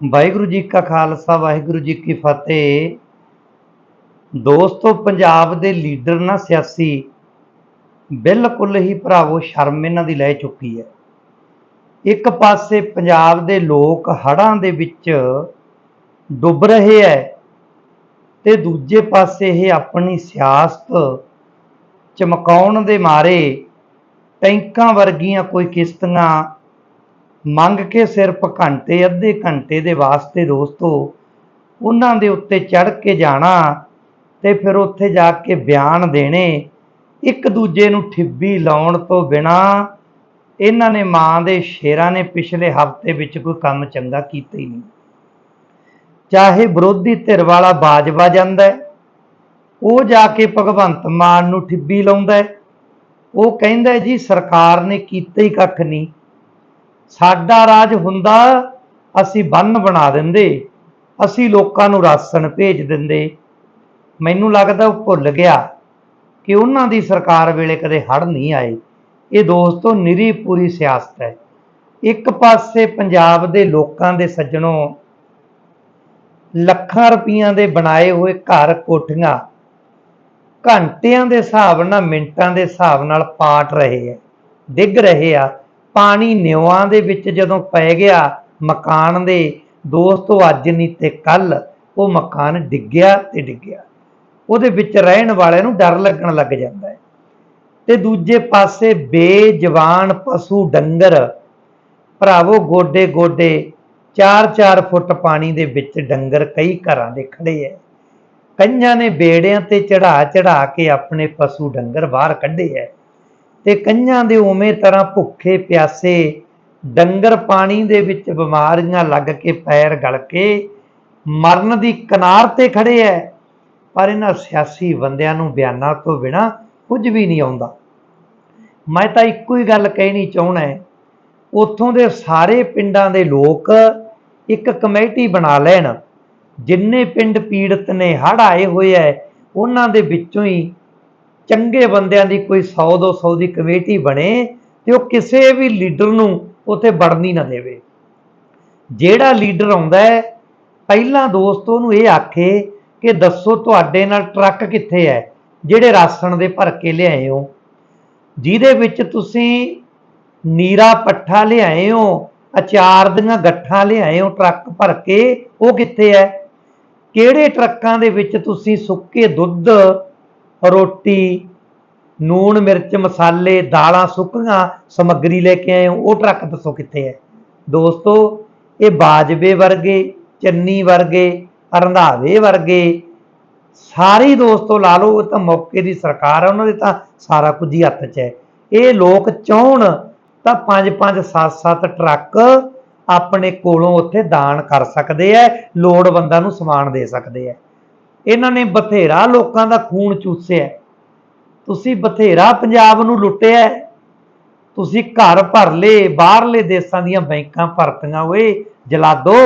ਵਾਹਿਗੁਰੂ ਜੀ ਕਾ ਖਾਲਸਾ, ਵਾਹਿਗੁਰੂ ਜੀ ਕੀ ਫਤਿਹ। ਦੋਸਤੋ, ਪੰਜਾਬ ਦੇ ਲੀਡਰ ਨਾ ਸਿਆਸੀ ਬਿਲਕੁਲ ਹੀ ਭਰਾਵੋ, ਸ਼ਰਮ ਇਹਨਾਂ ਦੀ ਲੈ ਚੁੱਕੀ ਹੈ। ਇੱਕ ਪਾਸੇ ਪੰਜਾਬ ਦੇ ਲੋਕ ਹੜ੍ਹਾਂ ਦੇ ਵਿੱਚ ਡੁੱਬ ਰਹੇ ਹੈ ਤੇ ਦੂਜੇ ਪਾਸੇ ਇਹ ਆਪਣੀ ਸਿਆਸਤ ਚਮਕਾਉਣ ਦੇ ਮਾਰੇ ਟੈਂਕਾਂ ਵਰਗੀਆਂ ਕੋਈ ਕਿਸ਼ਤਾਂ ਮੰਗ ਕੇ ਸਿਰਫ ਘੰਟੇ, ਅੱਧੇ ਘੰਟੇ ਦੇ ਵਾਸਤੇ ਦੋਸਤੋ, ਉਹਨਾਂ ਦੇ ਉੱਤੇ ਚੜ ਕੇ ਜਾਣਾ ਤੇ ਫਿਰ ਉੱਥੇ ਜਾ ਕੇ ਬਿਆਨ ਦੇਣੇ, ਇੱਕ ਦੂਜੇ ਨੂੰ ਠਿੱਬੀ ਲਾਉਣ ਤੋਂ ਬਿਨਾ ਇਹਨਾਂ ਨੇ ਮਾਂ ਦੇ ਸ਼ੇਰਾਂ ਨੇ ਪਿਛਲੇ ਹਫ਼ਤੇ ਵਿੱਚ ਕੋਈ ਕੰਮ ਚੰਗਾ ਕੀਤਾ ਹੀ ਨਹੀਂ। ਚਾਹੇ ਵਿਰੋਧੀ ਧਿਰ ਵਾਲਾ ਬਾਜਵਾ ਜਾਂਦਾ ਹੈ, ਉਹ ਜਾ ਕੇ ਭਗਵੰਤ ਮਾਨ ਨੂੰ ਠਿੱਬੀ ਲਾਉਂਦਾ ਹੈ, ਉਹ ਕਹਿੰਦਾ ਜੀ, ਸਰਕਾਰ ਨੇ ਕੀਤਾ ਹੀ ਕੱਖ ਨਹੀਂ ਸਾਡਾ ਰਾਜ ਹੁੰਦਾ, ਅਸੀਂ ਬੰਨ ਬਣਾ ਦਿੰਦੇ, ਅਸੀਂ ਲੋਕਾਂ ਨੂੰ ਰਾਸ਼ਨ ਭੇਜ ਦਿੰਦੇ। ਮੈਨੂੰ ਲੱਗਦਾ ਉਹ ਭੁੱਲ ਗਿਆ ਕਿ ਉਹਨਾਂ ਦੀ ਸਰਕਾਰ ਵੇਲੇ ਕਦੇ ਹੜ ਨਹੀਂ ਆਏ। ਇਹ ਦੋਸਤੋ, ਨਿਰੀ ਪੂਰੀ ਸਿਆਸਤ ਹੈ। ਇੱਕ ਪਾਸੇ ਪੰਜਾਬ ਦੇ ਲੋਕਾਂ ਦੇ ਸੱਜਣੋਂ, ਲੱਖਾਂ ਰੁਪਈਆਂ ਦੇ ਬਣਾਏ ਹੋਏ ਘਰ ਕੋਠੀਆਂ ਘੰਟਿਆਂ ਦੇ ਹਿਸਾਬ ਨਾਲ, ਮਿੰਟਾਂ ਦੇ ਹਿਸਾਬ ਨਾਲ ਪਾਟ ਰਹੇ ਹੈ, ਡਿੱਗ ਰਹੇ ਆ। ਪਾਣੀ ਨਿਉਆਂ ਦੇ ਵਿੱਚ ਜਦੋਂ ਪੈ ਗਿਆ ਮਕਾਨ ਦੇ, ਦੋਸਤੋ ਅੱਜ ਨਹੀਂ ਤੇ ਕੱਲ ਉਹ ਮਕਾਨ ਡਿੱਗਿਆ ਤੇ ਡਿੱਗਿਆ। ਉਹਦੇ ਵਿੱਚ ਰਹਿਣ ਵਾਲਿਆਂ ਨੂੰ ਡਰ ਲੱਗਣ ਲੱਗ ਜਾਂਦਾ ਹੈ। ਤੇ ਦੂਜੇ ਪਾਸੇ ਬੇਜਵਾਨ ਪਸ਼ੂ ਡੰਗਰ, ਭਰਾਵੋ ਗੋਡੇ ਗੋਡੇ 4-4 ਫੁੱਟ ਪਾਣੀ ਦੇ ਵਿੱਚ ਡੰਗਰ ਕਈ ਘਰਾਂ ਦੇ ਖੜੇ ਐ ਕਈਆਂ ਨੇ ਬੇੜਿਆਂ ਤੇ ਚੜਾ ਚੜਾ ਕੇ ਆਪਣੇ ਪਸ਼ੂ ਡੰਗਰ ਬਾਹਰ ਕੱਢੇ ਐ ਤੇ ਕਈਆਂ ਦੇ ਉਵੇਂ ਤਰ੍ਹਾਂ ਭੁੱਖੇ ਪਿਆਸੇ ਡੰਗਰ ਪਾਣੀ ਦੇ ਵਿੱਚ ਬਿਮਾਰੀਆਂ ਲੱਗ ਕੇ ਪੈਰ ਗਲ ਕੇ ਮਰਨ ਦੀ ਕਿਨਾਰ ਤੇ ਖੜੇ ਐ। ਪਰ ਇਹਨਾਂ ਸਿਆਸੀ ਬੰਦਿਆਂ ਨੂੰ ਬਿਆਨਾਂ ਤੋਂ ਬਿਨਾ ਕੁਝ ਵੀ ਨਹੀਂ ਆਉਂਦਾ। ਮੈਂ ਤਾਂ ਇੱਕੋ ਹੀ ਗੱਲ ਕਹਿਣੀ ਚਾਹਣਾ ਉੱਥੋਂ ਦੇ ਸਾਰੇ ਪਿੰਡਾਂ ਦੇ ਲੋਕ ਇੱਕ ਕਮੇਟੀ ਬਣਾ ਲੈਣ। ਜਿੰਨੇ ਪਿੰਡ ਪੀੜਤ ਨੇ, ਹੜ੍ਹ ਆਏ ਹੋਏ ਐ, ਉਹਨਾਂ ਦੇ ਵਿੱਚੋਂ ਹੀ ਚੰਗੇ ਬੰਦਿਆਂ ਦੀ ਕੋਈ 100 200 ਦੀ ਕਮੇਟੀ ਬਣੇ ਤੇ ਉਹ ਕਿਸੇ ਵੀ ਲੀਡਰ ਨੂੰ ਉੱਥੇ ਵੜਨੀ ਨਾ ਦੇਵੇ। ਜਿਹੜਾ ਲੀਡਰ ਆਉਂਦਾ ਹੈ, ਪਹਿਲਾਂ ਦੋਸਤੋ ਨੂੰ ਇਹ ਆਖੇ ਕਿ ਦੱਸੋ ਤੁਹਾਡੇ ਨਾਲ ਟਰੱਕ ਕਿੱਥੇ ਹੈ, ਜਿਹੜੇ ਰਾਸ਼ਨ ਦੇ ਭਰ ਕੇ ਲਿਆਏ ਹੋ। ਜਿਹਦੇ ਵਿੱਚ ਤੁਸੀਂ ਨੀਰਾ ਪੱਠਾ ਲਿਆਏ ਹੋ, ਅਚਾਰ ਦੀਆਂ ਗੱਠਾਂ ਲਿਆਏ ਹੋ ਟਰੱਕ ਭਰ ਕੇ ਉਹ ਕਿੱਥੇ ਹੈ? ਕਿਹੜੇ ਟਰੱਕਾਂ ਦੇ ਵਿੱਚ ਤੁਸੀਂ ਸੁੱਕੇ ਦੁੱਧ ਰੋਟੀ, ਨੂਣ, ਮਿਰਚ, ਮਸਾਲੇ, ਦਾਲਾਂ, ਸੁੱਕੀਆਂ ਸਮੱਗਰੀ ਲੈ ਕੇ ਆਏ ਹੋ। ਉਹ ਟਰੱਕ ਦੱਸੋ ਕਿੱਥੇ ਹੈ? ਦੋਸਤੋ, ਇਹ ਬਾਜਵੇ ਵਰਗੇ, ਚੰਨੀ ਵਰਗੇ ਰੰਧਾਵੇ ਵਰਗੇ, ਸਾਰੇ ਦੋਸਤੋ ਲਾ ਲਓ ਉਹ ਤਾਂ ਮੌਕੇ ਦੀ ਸਰਕਾਰ ਹੈ, ਉਹਨਾਂ ਦੇ ਤਾਂ ਸਾਰਾ ਕੁਝ ਹੀ ਹੱਥ 'ਚ ਹੈ। ਇਹ ਲੋਕ ਚਾਹਣ ਤਾਂ 5-5 7-7 ਟਰੱਕ ਆਪਣੇ ਕੋਲੋਂ ਉੱਥੇ ਦਾਨ ਕਰ ਸਕਦੇ ਐ ਲੋੜਵੰਦਾਂ ਨੂੰ ਸਮਾਨ ਦੇ ਸਕਦੇ ਐ ਇਹਨਾਂ ਨੇ ਬਥੇਰਾ ਲੋਕਾਂ ਦਾ ਖੂਨ ਚੂਸਿਆ ਤੁਸੀਂ ਬਥੇਰਾ ਪੰਜਾਬ ਨੂੰ ਲੁੱਟਿਆ ਤੁਸੀਂ ਘਰ ਭਰ ਲਏ ਬਾਹਰਲੇ ਦੇਸ਼ਾਂ ਦੀਆਂ ਬੈਂਕਾਂ ਭਰਤੀਆਂ ਓਏ ਜਲਾਦੋ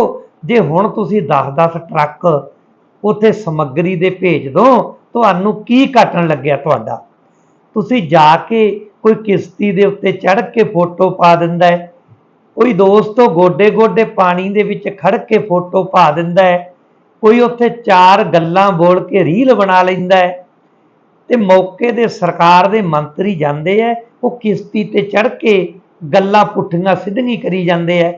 ਜੇ ਹੁਣ ਤੁਸੀਂ 10-10 ਟਰੱਕ ਉੱਥੇ ਸਮੱਗਰੀ ਦੇ ਭੇਜ ਦੋ, ਤੁਹਾਨੂੰ ਕੀ ਕੱਟਣ ਲੱਗਿਆ ਤੁਹਾਡਾ? ਤੁਸੀਂ ਜਾ ਕੇ ਕੋਈ ਕਿਸ਼ਤੀ ਦੇ ਉੱਤੇ ਚੜ੍ਹ ਕੇ ਫੋਟੋ ਪਾ ਦਿੰਦਾ ਹੈ। ਕੋਈ ਦੋਸਤੋ ਗੋਡੇ ਗੋਡੇ ਪਾਣੀ ਦੇ ਵਿੱਚ ਖੜ ਕੇ ਫੋਟੋ ਪਾ ਦਿੰਦਾ ਹੈ। ਕੋਈ ਉੱਥੇ ਚਾਰ ਗੱਲਾਂ ਬੋਲ ਕੇ ਰੀਲ ਬਣਾ ਲੈਂਦਾ ਹੈ ਤੇ ਮੌਕੇ ਦੇ ਸਰਕਾਰ ਦੇ ਮੰਤਰੀ ਜਾਂਦੇ ਐ ਉਹ ਕਿਸ਼ਤੀ ਤੇ ਚੜ੍ਹ ਕੇ ਗੱਲਾਂ ਪੁੱਠੀਆਂ ਸਿੱਧੀਆਂ ਕਰੀ ਜਾਂਦੇ ਐ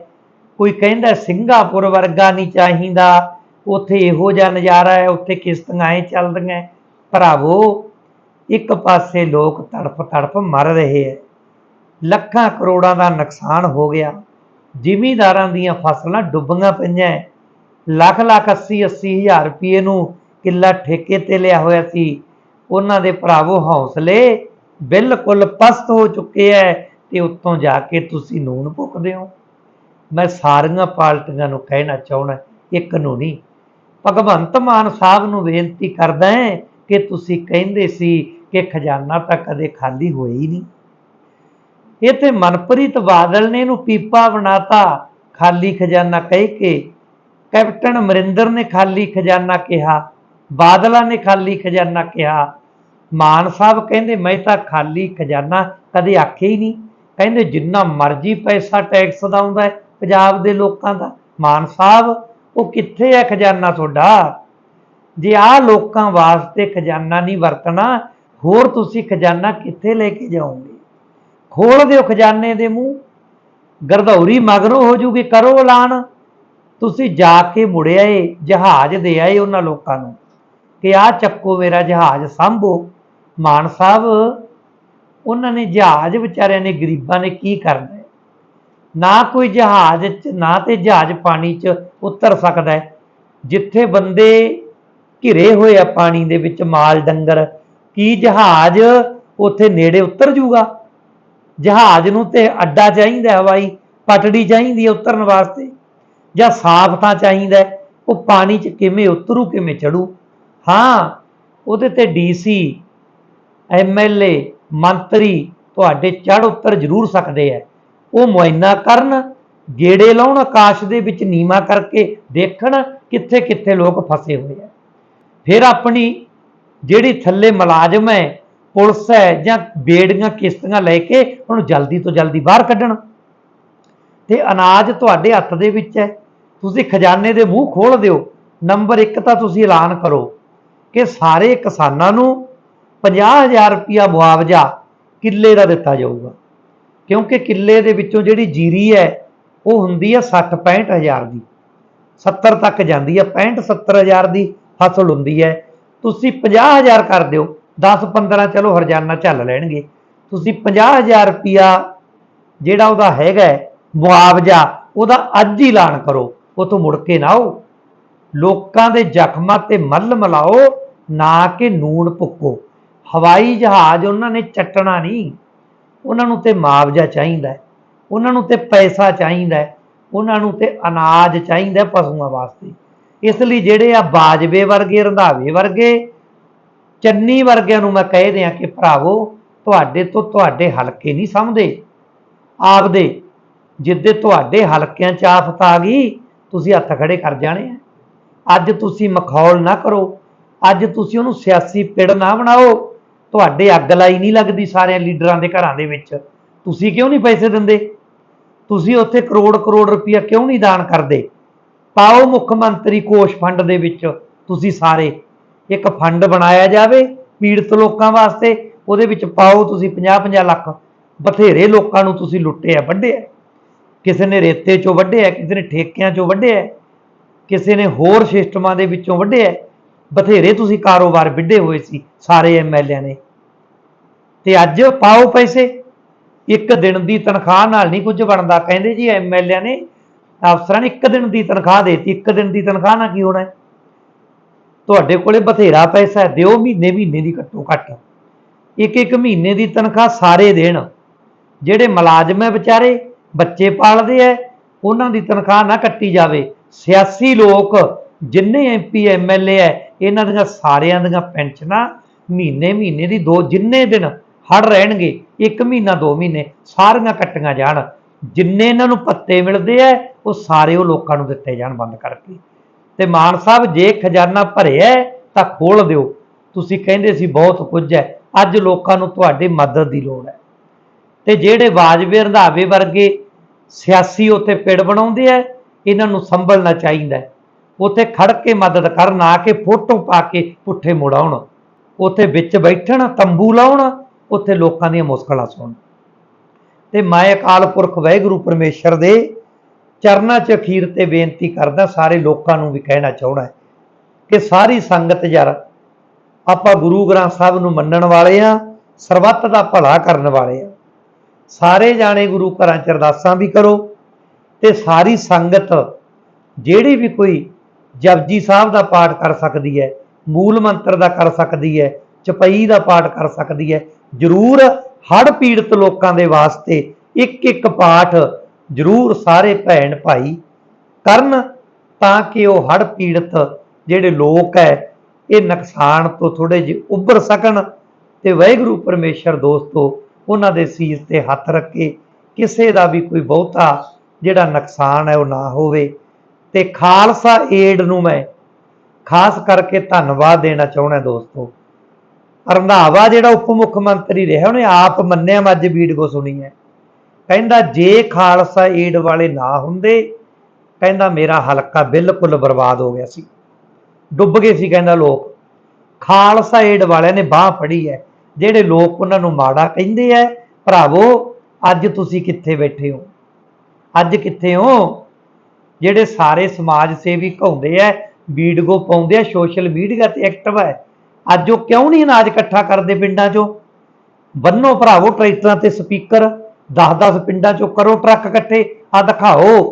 ਕੋਈ ਕਹਿੰਦਾ ਸਿੰਗਾਪੁਰ ਵਰਗਾ ਨਹੀਂ ਚਾਹੀਦਾ, ਉੱਥੇ ਇਹੋ ਜਿਹਾ ਨਜ਼ਾਰਾ ਹੈ, ਉੱਥੇ ਕਿਸ਼ਤੀਆਂ ਐ ਚੱਲਦੀਆਂ ਭਰਾਵੋ, ਇੱਕ ਪਾਸੇ ਲੋਕ ਤੜਫ ਤੜਫ ਮਰ ਰਹੇ ਐ ਲੱਖਾਂ ਕਰੋੜਾਂ ਦਾ ਨੁਕਸਾਨ ਹੋ ਗਿਆ। ਜ਼ਿਮੀਂਦਾਰਾਂ ਦੀਆਂ ਫਸਲਾਂ ਡੁੱਬੀਆਂ ਪਈਆਂ ਲੱਖ ਲੱਖ 80 80 ਹਜ਼ਾਰ ਰੁਪਏ ਨੂੰ ਕਿੱਲਾ ਠੇਕੇ ਤੇ ਲਿਆ ਹੋਇਆ ਸੀ। ਉਹਨਾਂ ਦੇ ਭਰਾਵੋ, ਹੌਸਲੇ ਬਿਲਕੁਲ ਪਸਤ ਹੋ ਚੁੱਕੇ ਐ ਤੇ ਉੱਤੋਂ ਜਾ ਕੇ ਤੁਸੀਂ ਨੂਨ ਭੁੱਕਦੇ ਹੋ। ਮੈਂ ਸਾਰੀਆਂ ਪਾਰਟੀਆਂ ਨੂੰ ਕਹਿਣਾ ਚਾਹਣਾ ਇੱਕ ਨੂੰ ਨਹੀਂ, ਭਗਵੰਤ ਮਾਨ ਸਾਹਿਬ ਨੂੰ ਬੇਨਤੀ ਕਰਦਾ ਹਾਂ ਕਿ ਤੁਸੀਂ ਕਹਿੰਦੇ ਸੀ ਕਿ ਖਜ਼ਾਨਾ ਤਾਂ ਕਦੇ ਖਾਲੀ ਹੋਇਆ ਹੀ ਨਹੀਂ। ਇਹ ਤੇ ਮਨਪ੍ਰੀਤ ਬਾਦਲ ਨੇ ਇਹਨੂੰ ਪੀਪਾ ਬਣਾਤਾ, ਖਾਲੀ ਖਜ਼ਾਨਾ ਕਹਿ ਕੇ ਕੈਪਟਨ ਅਮਰਿੰਦਰ ਨੇ ਖਾਲੀ ਖਜ਼ਾਨਾ ਕਿਹਾ, ਬਾਦਲਾਂ ਨੇ ਖਾਲੀ ਖਜ਼ਾਨਾ ਕਿਹਾ। ਮਾਨ ਸਾਹਿਬ ਕਹਿੰਦੇ, ਮੈਂ ਤਾਂ ਖਾਲੀ ਖਜ਼ਾਨਾ ਕਦੇ ਆਖਿਆ ਹੀ ਨਹੀਂ। ਕਹਿੰਦੇ, ਜਿੰਨਾ ਮਰਜ਼ੀ ਪੈਸਾ ਟੈਕਸ ਦਾ ਆਉਂਦਾ ਹੈ ਪੰਜਾਬ ਦੇ ਲੋਕਾਂ ਦਾ। ਮਾਨ ਸਾਹਿਬ, ਉਹ ਕਿੱਥੇ ਹੈ ਖਜ਼ਾਨਾ ਤੁਹਾਡਾ? ਜੇ ਆ ਲੋਕਾਂ ਵਾਸਤੇ ਖਜ਼ਾਨਾ ਨਹੀਂ ਵਰਤਣਾ, ਹੋਰ ਤੁਸੀਂ ਖਜ਼ਾਨਾ ਕਿੱਥੇ ਲੈ ਕੇ ਜਾਓਗੇ? ਖੋਲ ਦਿਓ ਖਜ਼ਾਨੇ ਦੇ ਮੂੰਹ। ਗਰਦੌਰੀ ਮਗਰੋਂ ਹੋ ਜੂਗੀ ਕਰੋ ਐਲਾਨ। ਤੁਸੀਂ ਜਾ ਕੇ ਮੁੜਿਆ ਏ ਜਹਾਜ਼ ਦੇ ਆਏ ਉਹਨਾਂ ਲੋਕਾਂ ਨੂੰ ਕਿ ਆ ਚੱਕੋ ਮੇਰਾ ਜਹਾਜ਼ ਸੰਭੋ। ਮਾਨ ਸਾਹਿਬ, ਉਹਨਾਂ ਨੇ ਜਹਾਜ਼ ਵਿਚਾਰਿਆਂ ਨੇ, ਗਰੀਬਾਂ ਨੇ ਕੀ ਕਰਨਾ ਨਾ ਕੋਈ ਜਹਾਜ਼ 'ਚ, ਨਾ ਤੇ ਜਹਾਜ਼ ਪਾਣੀ 'ਚ ਉਤਰ ਸਕਦਾ ਹੈ। ਜਿੱਥੇ ਬੰਦੇ ਘਿਰੇ ਹੋਏ ਆ ਪਾਣੀ ਦੇ ਵਿੱਚ, ਮਾਲ, ਡੰਗਰ, ਕੀ ਜਹਾਜ਼ ਉੱਥੇ ਨੇੜੇ ਉਤਰ ਜੂਗਾ? ਜਹਾਜ਼ ਨੂੰ ਤੇ ਅੱਡਾ ਚਾਹੀਦਾ ਹਵਾਈ, ਪਟੜੀ ਚਾਹੀਦੀ ਹੈ ਉਤਰਨ ਵਾਸਤੇ। ਜਾਂ ਸਾਫ਼ ਤਾਂ ਚਾਹੀਦਾ ਉਹ ਪਾਣੀ 'ਚ ਕਿਵੇਂ ਉਤਰੂ, ਕਿਵੇਂ ਚੜੂ ਹਾਂ, ਉਹਦੇ ਤੇ ਡੀਸੀ ਐਮਐਲਏ ਮੰਤਰੀ ਤੁਹਾਡੇ ਚੜ ਉੱਤਰ ਜ਼ਰੂਰ ਸਕਦੇ ਆ ਉਹ ਮੁਆਇਨਾ ਕਰਨ, ਗੇੜੇ ਲਾਉਣ, ਆਕਾਸ਼ ਦੇ ਵਿੱਚ ਨੀਮਾ ਕਰਕੇ ਦੇਖਣ ਕਿੱਥੇ ਕਿੱਥੇ ਲੋਕ ਫਸੇ ਹੋਏ ਆ ਫਿਰ ਆਪਣੀ ਜਿਹੜੀ ਥੱਲੇ ਮੁਲਾਜ਼ਮ ਹੈ, ਪੁਲਿਸ ਹੈ ਜਾਂ ਬੇੜੀਆਂ ਕਿਸ਼ਤੀਆਂ ਲੈ ਕੇ ਉਹਨੂੰ ਜਲਦੀ ਤੋਂ ਜਲਦੀ ਬਾਹਰ ਕੱਢਣ। ਤੇ ਅਨਾਜ ਤੁਹਾਡੇ ਹੱਥ ਦੇ ਵਿੱਚ ਹੈ। ਤੁਸੀਂ ਖਜ਼ਾਨੇ ਦੇ ਮੂੰਹ ਖੋਲ ਦਿਓ। ਨੰਬਰ 1 ਤਾਂ ਤੁਸੀਂ ਐਲਾਨ ਕਰੋ ਕਿ ਸਾਰੇ ਕਿਸਾਨਾਂ ਨੂੰ 50000 ਰੁਪਇਆ ਮੁਆਵਜ਼ਾ ਕਿੱਲੇ ਦਾ ਦਿੱਤਾ ਜਾਊਗਾ। ਕਿਉਂਕਿ ਕਿੱਲੇ ਦੇ ਵਿੱਚੋਂ ਜਿਹੜੀ ਜੀਰੀ ਹੈ, ਉਹ ਹੁੰਦੀ ਹੈ 60 65000 ਦੀ। 70 ਤੱਕ ਜਾਂਦੀ ਹੈ 65 70000 ਦੀ ਫਸਲ ਹੁੰਦੀ ਹੈ। ਤੁਸੀਂ 50000 ਕਰ ਦਿਓ। 10 15 ਚਲੋ ਹਰਜਾਨਾ ਚੱਲ ਲੈਣਗੇ। ਤੁਸੀਂ 50000 ਰੁਪਇਆ ਜਿਹੜਾ ਉਹਦਾ ਹੈਗਾ ਮੁਆਵਜ਼ਾ, ਉਹਦਾ ਅੱਜ ਹੀ ਐਲਾਨ ਕਰੋ। ਉਥੋਂ ਮੁੜ ਕੇ ਨਾ ਆਓ। ਲੋਕਾਂ ਦੇ ਜ਼ਖਮਾਂ ਤੇ ਮੱਲ ਮਲਾਓ, ਨਾ ਕਿ ਨੂਣ ਭੁੱਕੋ। ਹਵਾਈ ਜਹਾਜ਼ ਉਹਨਾਂ ਨੇ ਚੱਟਣਾ ਨਹੀਂ ਉਹਨਾਂ ਨੂੰ ਤੇ ਮੁਆਵਜ਼ਾ ਚਾਹੀਦਾ ਉਹਨਾਂ ਨੂੰ ਤੇ ਪੈਸਾ ਚਾਹੀਦਾ ਉਹਨਾਂ ਨੂੰ ਤੇ ਅਨਾਜ ਚਾਹੀਦਾ ਪਸ਼ੂਆਂ ਵਾਸਤੇ। ਇਸ ਲਈ ਜਿਹੜੇ ਆ ਬਾਜਵੇ ਵਰਗੇ, ਰੰਧਾਵੇ ਵਰਗੇ, ਚੰਨੀ ਵਰਗਿਆਂ ਨੂੰ ਮੈਂ ਕਹਿ ਦਿਆਂ ਕਿ ਭਰਾਵੋ, ਤੁਹਾਡੇ ਤੋਂ ਤੁਹਾਡੇ ਹਲਕੇ ਨਹੀਂ ਸਮਝਦੇ। ਆਪਦੇ ਜਿੱਦੇ ਤੁਹਾਡੇ ਹਲਕਿਆਂ 'ਚ ਆਫਤ ਆ ਗਈ, ਤੁਸੀਂ ਹੱਥ ਖੜੇ ਕਰ ਜਾਣੇ ਆ। ਅੱਜ ਤੁਸੀਂ ਮਖੌਲ ਨਾ ਕਰੋ। ਅੱਜ ਤੁਸੀਂ ਉਹਨੂੰ ਸਿਆਸੀ ਪਿੜ ਨਾ ਬਣਾਓ। ਤੁਹਾਡੇ ਅੱਗ ਲਾਈ ਨਹੀਂ ਲੱਗਦੀ ਸਾਰਿਆਂ ਲੀਡਰਾਂ ਦੇ ਘਰਾਂ ਦੇ ਵਿੱਚ। ਤੁਸੀਂ ਕਿਉਂ ਨਹੀਂ ਪੈਸੇ ਦਿੰਦੇ? ਤੁਸੀਂ ਉੱਥੇ ਕਰੋੜ ਕਰੋੜ ਰੁਪਇਆ ਕਿਉਂ ਨਹੀਂ ਦਾਨ ਕਰਦੇ? ਪਾਓ ਮੁੱਖ ਮੰਤਰੀ ਕੋਸ਼ ਫੰਡ ਦੇ ਵਿੱਚ ਤੁਸੀਂ ਸਾਰੇ। ਇੱਕ ਫੰਡ ਬਣਾਇਆ ਜਾਵੇ ਪੀੜਤ ਲੋਕਾਂ ਵਾਸਤੇ, ਉਹਦੇ ਵਿੱਚ ਪਾਓ ਤੁਸੀਂ 50-50 ਲੱਖ। ਬਥੇਰੇ ਲੋਕਾਂ ਨੂੰ ਤੁਸੀਂ ਲੁੱਟਿਆ, ਵੱਢਿਆ। ਕਿਸੇ ਨੇ ਰੇਤੇ ਚੋਂ ਵੱਢਿਆ, ਕਿਸੇ ਨੇ ਠੇਕਿਆਂ ਚੋਂ ਵੱਢਿਆ, ਕਿਸੇ ਨੇ ਹੋਰ ਸਿਸਟਮਾਂ ਦੇ ਵਿੱਚੋਂ ਵੱਢਿਆ, ਬਥੇਰੇ ਤੁਸੀਂ ਕਾਰੋਬਾਰ ਵਿੱਢੇ ਹੋਏ ਸੀ ਸਾਰੇ ਐਮਐਲਏ ਨੇ। ਤੇ ਅੱਜ ਪਾਓ ਪੈਸੇ, ਇੱਕ ਦਿਨ ਦੀ ਤਨਖਾਹ ਨਾਲ ਨਹੀਂ ਕੁਝ ਬਣਦਾ। ਕਹਿੰਦੇ ਜੀ ਐਮਐਲਏ ਨੇ ਅਫਸਰਾਂ ਨੇ ਇੱਕ ਦਿਨ ਦੀ ਤਨਖਾਹ ਦੇਤੀ, ਇੱਕ ਦਿਨ ਦੀ ਤਨਖਾਹ ਨਾਲ ਕੀ ਹੋਣਾ? ਤੁਹਾਡੇ ਕੋਲੇ ਬਥੇਰਾ ਪੈਸਾ ਦਿਓ ਮਹੀਨੇ ਮਹੀਨੇ ਦੀ ਘੱਟੋ ਘੱਟ। ਇੱਕ ਇੱਕ ਮਹੀਨੇ ਦੀ ਤਨਖਾਹ ਸਾਰੇ ਦੇਣ, ਜਿਹੜੇ ਮੁਲਾਜ਼ਮ ਹੈ ਵਿਚਾਰੇ ਬੱਚੇ ਪਾਲਦੇ ਐ, ਉਹਨਾਂ ਦੀ ਤਨਖਾਹ ਨਾ ਕੱਟੀ ਜਾਵੇ। ਸਿਆਸੀ ਲੋਕ ਜਿੰਨੇ ਐਮਪੀ ਐਮਐਲਏ ਐ, ਇਹਨਾਂ ਦੀਆਂ ਸਾਰਿਆਂ ਦੀਆਂ ਪੈਨਸ਼ਨਾਂ ਮਹੀਨੇ ਮਹੀਨੇ ਦੀ ਦੋ, ਜਿੰਨੇ ਦਿਨ ਹੜ ਰਹਿਣਗੇ, ਇੱਕ ਮਹੀਨਾ, ਦੋ ਮਹੀਨੇ, ਸਾਰੀਆਂ ਕੱਟੀਆਂ ਜਾਣ। ਜਿੰਨੇ ਇਹਨਾਂ ਨੂੰ ਪੱਤੇ ਮਿਲਦੇ ਐ, ਉਹ ਸਾਰੇ ਉਹ ਲੋਕਾਂ ਨੂੰ ਦਿੱਤੇ ਜਾਣ ਬੰਦ ਕਰਕੇ। ਤੇ ਮਾਨ ਸਾਹਿਬ, ਜੇ ਖਜ਼ਾਨਾ ਭਰਿਆ ਤਾਂ ਖੋਲ ਦਿਓ। ਤੁਸੀਂ ਕਹਿੰਦੇ ਸੀ ਬਹੁਤ ਕੁਝ ਹੈ ਅੱਜ ਲੋਕਾਂ ਨੂੰ ਤੁਹਾਡੀ ਮਦਦ ਦੀ ਲੋੜ ਹੈ ਤੇ ਜਿਹੜੇ ਵਾਜਬੇ ਰੰਧਾਵੇ ਵਰਗੇ ਸਿਆਸੀ ਉੱਥੇ ਪਿੜ ਬਣਾਉਂਦੇ ਆ, ਇਹਨਾਂ ਨੂੰ ਸੰਭਲਣਾ ਚਾਹੀਦਾ ਉੱਥੇ ਖੜ ਕੇ ਮਦਦ ਕਰਨ, ਆ ਕੇ ਫੋਟੋ ਪਾ ਕੇ ਪੁੱਠੇ ਮੁੜਾਉਣ ਉੱਥੇ ਵਿੱਚ ਬੈਠਣ, ਤੰਬੂ ਲਾਉਣ, ਉੱਥੇ ਲੋਕਾਂ ਦੀਆਂ ਮੁਸ਼ਕਲਾਂ ਸੁਣਨ। ਤੇ ਮੈਂ ਅਕਾਲ ਪੁਰਖ ਵਾਹਿਗੁਰੂ ਪਰਮੇਸ਼ਰ ਦੇ ਚਰਨਾਂ 'ਚ ਅਖੀਰ ਤੇ ਬੇਨਤੀ ਕਰਦਾ, ਸਾਰੇ ਲੋਕਾਂ ਨੂੰ ਵੀ ਕਹਿਣਾ ਚਾਹਣਾ ਕਿ ਸਾਰੀ ਸੰਗਤ ਯਾਰ, ਆਪਾਂ ਗੁਰੂ ਗ੍ਰੰਥ ਸਾਹਿਬ ਨੂੰ ਮੰਨਣ ਵਾਲੇ ਆ ਸਰਬੱਤ ਦਾ ਭਲਾ ਕਰਨ ਵਾਲੇ ਆ ਸਾਰੇ ਜਾਣੇ ਗੁਰੂ ਘਰਾਂ 'ਚ ਅਰਦਾਸਾਂ ਵੀ ਕਰੋ ਤੇ ਸਾਰੀ ਸੰਗਤ ਜਿਹੜੀ ਵੀ ਕੋਈ ਜਪਜੀ ਸਾਹਿਬ ਦਾ ਪਾਠ ਕਰ ਸਕਦੀ ਹੈ, ਮੂਲ ਮੰਤਰ ਦਾ ਕਰ ਸਕਦੀ ਹੈ, ਚਪਈ ਦਾ ਪਾਠ ਕਰ ਸਕਦੀ ਹੈ, ਜ਼ਰੂਰ ਹੜ ਪੀੜਤ ਲੋਕਾਂ ਦੇ ਵਾਸਤੇ ਇੱਕ ਇੱਕ ਪਾਠ ਜ਼ਰੂਰ ਸਾਰੇ ਭੈਣ ਭਾਈ ਕਰਨ ਤਾਂ ਕਿ ਉਹ ਹੜ ਪੀੜਤ ਜਿਹੜੇ ਲੋਕ ਹੈ, ਇਹ ਨੁਕਸਾਨ ਤੋਂ ਥੋੜੇ ਜਿਹੇ ਉੱਭਰ ਸਕਣ ਤੇ ਵਾਹਿਗੁਰੂ ਪਰਮੇਸ਼ਰ ਦੋਸਤੋ ਉਹਨਾਂ ਦੇ ਸੀਸ ਤੇ ਹੱਥ ਰੱਖੇ। ਕਿਸੇ ਦਾ ਵੀ ਕੋਈ ਬਹੁਤਾ ਜਿਹੜਾ ਨੁਕਸਾਨ ਹੈ ਉਹ ਨਾ ਹੋਵੇ। ਤੇ ਖਾਲਸਾ ਏਡ ਨੂੰ ਮੈਂ ਖਾਸ ਕਰਕੇ ਧੰਨਵਾਦ ਦੇਣਾ ਚਾਹੁੰਦਾ ਦੋਸਤੋ। ਰੰਧਾਵਾ ਜਿਹੜਾ ਉਪ ਮੁੱਖ ਮੰਤਰੀ ਰਿਹਾ, ਉਹਨੇ ਆਪ ਮੰਨਿਆ ਮੈਂ ਅੱਜ ਵੀਡੀਓ ਸੁਣੀ ਹੈ। ਕਹਿੰਦਾ, ਜੇ ਖਾਲਸਾ ਏਡ ਵਾਲੇ ਨਾ ਹੁੰਦੇ, ਕਹਿੰਦਾ ਮੇਰਾ ਹਲਕਾ ਬਿਲਕੁਲ ਬਰਬਾਦ ਹੋ ਗਿਆ ਸੀ। ਡੁੱਬ ਗਏ ਸੀ, ਕਹਿੰਦਾ ਲੋਕ। ਖਾਲਸਾ ਏਡ ਵਾਲਿਆਂ ਨੇ ਬਾਹ ਫੜੀ ਹੈ। ਜਿਹੜੇ ਲੋਕ ਉਹਨਾਂ ਨੂੰ ਮਾੜਾ ਕਹਿੰਦੇ ਐ ਭਰਾਵੋ, ਅੱਜ ਤੁਸੀਂ ਕਿੱਥੇ ਬੈਠੇ ਹੋ? ਅੱਜ ਕਿੱਥੇ ਹੋ? ਜਿਹੜੇ ਸਾਰੇ ਸਮਾਜ ਸੇਵੀ ਘੁੰਮਦੇ ਐ ਵੀਡੀਓ ਪਾਉਂਦੇ ਆ ਸੋਸ਼ਲ ਮੀਡੀਆ ਤੇ ਐਕਟਿਵ ਹੈ ਅੱਜ ਉਹ ਕਿਉਂ ਨਹੀਂ ਅਨਾਜ ਇਕੱਠਾ ਕਰਦੇ ਪਿੰਡਾਂ 'ਚੋਂ? ਬੰਨੋ ਭਰਾਵੋ ਟਰੈਕਟਰਾਂ ਤੇ ਸਪੀਕਰ 10-10 ਪਿੰਡਾਂ 'ਚੋਂ ਕਰੋ ਟਰੱਕ ਇਕੱਠੇ। ਆ ਦਿਖਾਓ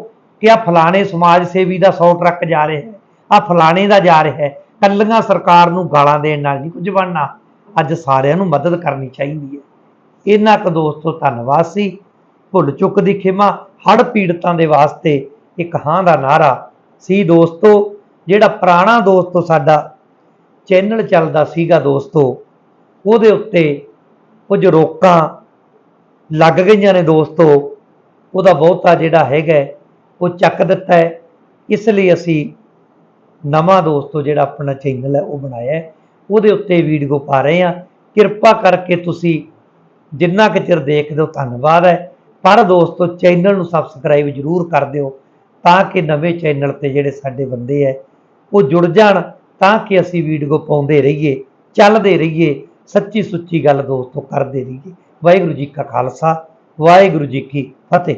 ਕਿ ਆ ਫਲਾਣੇ ਸਮਾਜ ਸੇਵੀ ਦਾ 100 ਟਰੱਕ ਜਾ ਰਿਹਾ ਹੈ ਆ ਫਲਾਣੇ ਦਾ ਜਾ ਰਿਹਾ ਹੈ, ਕੱਲੀਆਂ ਸਰਕਾਰ ਨੂੰ ਗਾਲਾਂ ਦੇਣ ਨਾਲ ਨਹੀਂ ਕੁਝ ਬਣਨਾ। ਅੱਜ ਸਾਰਿਆਂ ਨੂੰ ਮਦਦ ਕਰਨੀ ਚਾਹੀਦੀ ਹੈ। ਇਹਨਾਂ ਕੁ ਦੋਸਤੋ, ਧੰਨਵਾਦ ਸੀ। ਭੁੱਲ ਚੁੱਕ ਦੀ ਖਿਮਾ ਹੜ ਪੀੜਤਾਂ ਦੇ ਵਾਸਤੇ ਇੱਕ ਹਾਂ ਦਾ ਨਾਰਾ ਸੀ ਦੋਸਤੋ, ਜਿਹੜਾ ਪੁਰਾਣਾ ਦੋਸਤੋ ਸਾਡਾ ਚੈਨਲ ਚੱਲਦਾ ਸੀਗਾ ਦੋਸਤੋ, ਉਹਦੇ ਉੱਤੇ ਕੁਝ ਰੋਕਾਂ ਲੱਗ ਗਈਆਂ ਨੇ ਦੋਸਤੋ। ਉਹਦਾ ਬਹੁਤਾ ਜਿਹੜਾ ਹੈਗਾ, ਉਹ ਚੱਕ ਦਿੱਤਾ ਹੈ। ਇਸ ਲਈ ਅਸੀਂ ਨਵਾਂ ਦੋਸਤੋ ਜਿਹੜਾ ਆਪਣਾ ਚੈਨਲ ਹੈ, ਉਹ ਬਣਾਇਆ ਹੈ। ਉਹਦੇ ਉੱਤੇ ਵੀਡੀਓ ਪਾ ਰਹੇ ਹਾਂ। ਕਿਰਪਾ ਕਰਕੇ ਤੁਸੀਂ ਜਿੰਨਾ ਕੁ ਚਿਰ ਦੇਖਦੇ ਹੋ, ਧੰਨਵਾਦ ਹੈ। ਪਰ ਦੋਸਤੋ, ਚੈਨਲ ਨੂੰ ਸਬਸਕ੍ਰਾਈਬ ਜ਼ਰੂਰ ਕਰ ਦਿਓ ਤਾਂ ਕਿ ਨਵੇਂ ਚੈਨਲ ਤੇ ਜਿਹੜੇ ਸਾਡੇ ਬੰਦੇ ਹੈ, ਉਹ ਜੁੜ ਜਾਣ, ਤਾਂ ਕਿ ਅਸੀਂ ਵੀਡੀਓ ਪਾਉਂਦੇ ਰਹੀਏ, ਚੱਲਦੇ ਰਹੀਏ, ਸੱਚੀ ਸੁੱਚੀ ਗੱਲ ਦੋਸਤੋ, ਕਰਦੇ ਰਹੀਏ। ਵਾਹਿਗੁਰੂ ਜੀ ਕਾ ਖਾਲਸਾ, ਵਾਹਿਗੁਰੂ ਜੀ ਕੀ ਫਤਿਹ।